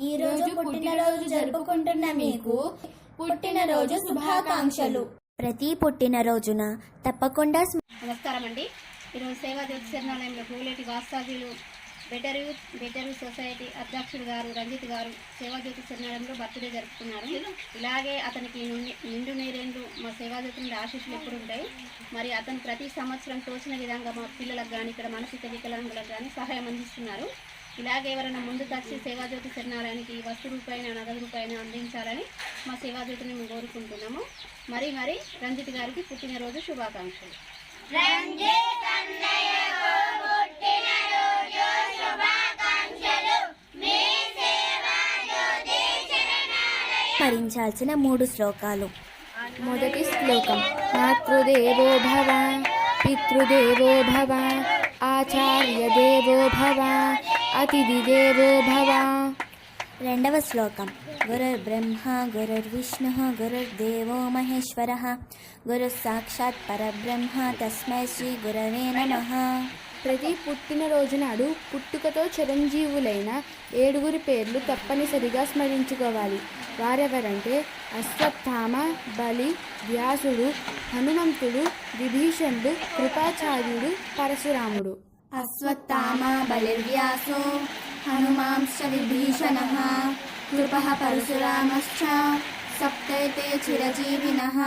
ఈ రోజు పుట్టినరోజు జరుపుకుంటున్న మీకు పుట్టినరోజు శుభాకాంక్షలు. ప్రతి పుట్టినరోజున తప్పకుండా నమస్కారం అండి. ఈరోజు సేవా జ్యోతి శరణాలయంలో Goleti వాస్తాజీలు better youth better youth society అధ్యక్షుడు గారు రంజిత్ గారు సేవా జ్యోతి శరణాలయంలో బర్త్డే జరుపుకున్నారు. ఇలాగే అతనికి నుండి- నిండు నీరేండు మా సేవా జ్యోతి నుండి ఆశీస్సులు ఎప్పుడు ఉంటాయి. మరి అతను ప్రతి సంవత్సరం తోచిన విధంగా మా పిల్లలకు కానీ ఇక్కడ మానసిక వికలాంగులకు కానీ సహాయం అందిస్తున్నారు. ఇలాగే ఎవరైనా ముందుకు వచ్చి సేవా జ్యోతి శరణాలయానికి వస్తు రూపాయన నగదు రూపాయన అందించాలని మా సేవా జ్యోతిని మేము కోరుకుంటున్నాము. మరి మరి రంజిత్ గారికి పుట్టినరోజు శుభాకాంక్షలు. స్మరించాల్సిన మూడు శ్లోకాలు. మొదటి శ్లోకం మాతృదేవో భవ పితృదేవో భవ ఆచార్యదేవో భవ అతిథిదేవో భవ రెండవ శ్లోకం. గురుర్బ్రహ్మ గురుర్విష్ణు గురుర్దేవో మహేశ్వర. గురు సాక్షాత్ పరబ్రహ్మ తస్మై శ్రీ గురవే నమః. ప్రతి పుట్టినరోజు నాడు పుట్టుకతో చిరంజీవులైన ఏడుగురి పేర్లు తప్పనిసరిగా స్మరించుకోవాలి. వారెవరంటే అశ్వత్థామ బలి వ్యాసుడు హనుమంతుడు విభీషణుడు కృపాచార్యుడు పరశురాముడు. अश्वत्थामा बलिर्व्यासो हनुमांश्च विभीषणः कृपः परशुरामश्च सप्तैते चिरजीविनः।